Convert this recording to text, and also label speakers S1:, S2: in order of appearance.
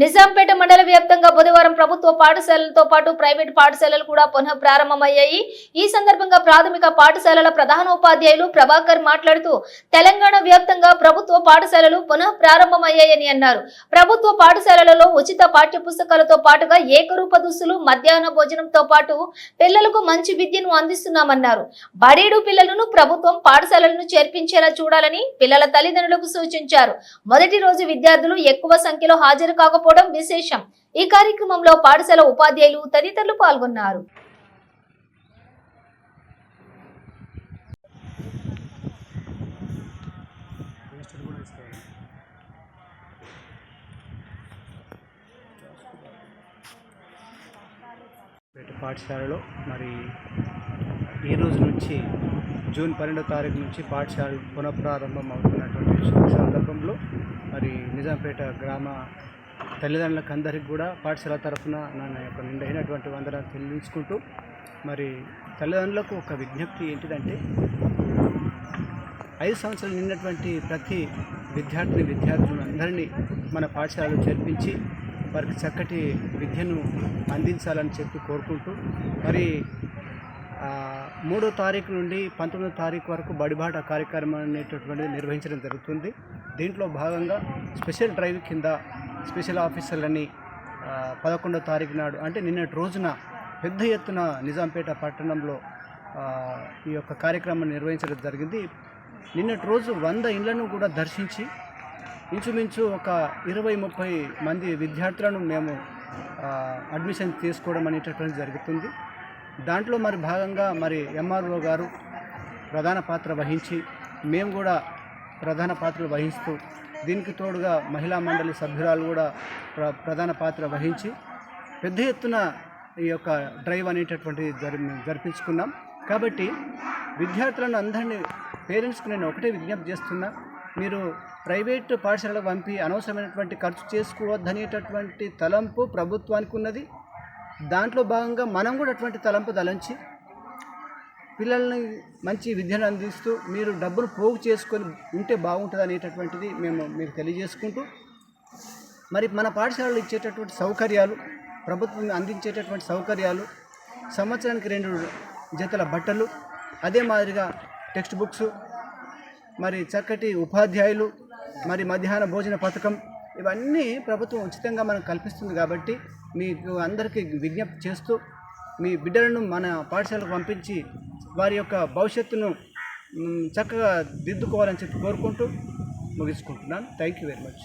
S1: నిజాంపేట మండల వ్యాప్తంగా బుధవారం ప్రభుత్వ పాఠశాలలతో పాటు ప్రైవేట్ పాఠశాలలు కూడా పునః ప్రారంభమయ్యాయి. ఈ సందర్భంగా ప్రాథమిక పాఠశాలల ప్రధానోపాధ్యాయులు ప్రభాకర్ మాట్లాడుతూ తెలంగాణ వ్యాప్తంగా ప్రభుత్వ పాఠశాలలు పునః ప్రారంభమయ్యాయని అన్నారు. ప్రభుత్వ పాఠశాలలలో ఉచిత పాఠ్య పుస్తకాలతో పాటుగా ఏకరూప దుస్తులు మధ్యాహ్న భోజనంతో పాటు పిల్లలకు మంచి విద్యను అందిస్తున్నామన్నారు. బడేడు పిల్లలను ప్రభుత్వం పాఠశాలలను చేర్పించేలా చూడాలని పిల్లల తల్లిదండ్రులకు సూచించారు. మొదటి రోజు విద్యార్థులు ఎక్కువ సంఖ్యలో హాజరు కాకపోవడం విశేషం. ఈ కార్యక్రమంలో పాఠశాల ఉపాధ్యాయులు తదితరులు పాల్గొన్నారు
S2: పేట పాఠశాలలో మరి ఈ రోజు నుంచి జూన్ పన్నెండో తారీఖు నుంచి పాఠశాల పునఃప్రారంభం అవుతున్నటువంటి సందర్భంలో మరి నిజాంపేట గ్రామ తల్లిదండ్రులకు అందరికి కూడా పాఠశాల తరఫున నా యొక్క నిండైనటువంటి వందనాలు తెలియజుకుంటూ మరి తల్లిదండ్రులకు ఒక విజ్ఞప్తి ఏంటిదంటే ఐదు సంవత్సరాలు నిన్నటువంటి ప్రతి విద్యార్థిని విద్యార్థులను అందరినీ మన పాఠశాలలో చేర్పించి వారికి చక్కటి విద్యను అందించాలని చెప్పి కోరుకుంటూ మరి మూడో తారీఖు నుండి పంతొమ్మిదో తారీఖు వరకు బడిబాట కార్యక్రమం అనేటటువంటిది నిర్వహించడం జరుగుతుంది. దీంట్లో భాగంగా స్పెషల్ డ్రైవ్ కింద స్పెషల్ ఆఫీసర్లని పదకొండో తారీఖు నాడు అంటే నిన్నటి రోజున పెద్ద ఎత్తున నిజాంపేట పట్టణంలో ఈ యొక్క కార్యక్రమం నిర్వహించడం జరిగింది. నిన్నటి రోజు వంద ఇళ్ళను కూడా దర్శించి ఇంచుమించు ఒక ఇరవై ముప్పై మంది విద్యార్థులను మేము అడ్మిషన్ తీసుకోవడం అనేటటువంటి జరుగుతుంది. దాంట్లో మరి భాగంగా మరి ఎంఆర్ఓ గారు ప్రధాన పాత్ర వహించి మేము కూడా ప్రధాన పాత్రలు వహిస్తూ దీనికి తోడుగా మహిళా మండలి సభ్యురాలు కూడా ప్ర ప్రధాన పాత్ర వహించి పెద్ద ఎత్తున ఈ యొక్క డ్రైవ్ అనేటటువంటిది జరి జరిపించుకున్నాం. కాబట్టి విద్యార్థులను అందరినీ పేరెంట్స్కి నేను ఒకటే విజ్ఞప్తి చేస్తున్నా. మీరు ప్రైవేట్ పాఠశాలకు పంపి అనవసరమైనటువంటి ఖర్చు చేసుకోవద్దనేటటువంటి తలంపు ప్రభుత్వానికి ఉన్నది. దాంట్లో భాగంగా మనం కూడా అటువంటి తలంపు తలంచి పిల్లల్ని మంచి విద్యను అందిస్తూ మీరు డబ్బులు పోగు చేసుకొని ఉంటే బాగుంటుంది అనేటటువంటిది మేము మీకు తెలియజేసుకుంటూ మరి మన పాఠశాలలో ఇచ్చేటటువంటి సౌకర్యాలు ప్రభుత్వం అందించేటటువంటి సౌకర్యాలు సంవత్సరానికి రెండు జతల బట్టలు అదే మాదిరిగా టెక్స్ట్ బుక్స్ మరి చక్కటి ఉపాధ్యాయులు మరి మధ్యాహ్న భోజన పథకం ఇవన్నీ ప్రభుత్వం ఉచితంగా మనకు కల్పిస్తుంది కాబట్టి మీకు అందరికీ విజ్ఞప్తి చేస్తూ మీ బిడ్డలను మన పాఠశాలకు పంపించి వారి యొక్క భవిష్యత్తును చక్కగా దిద్దుకోవాలని చెప్పి కోరుకుంటూ ముగించుకుంటున్నాను. Thank you very much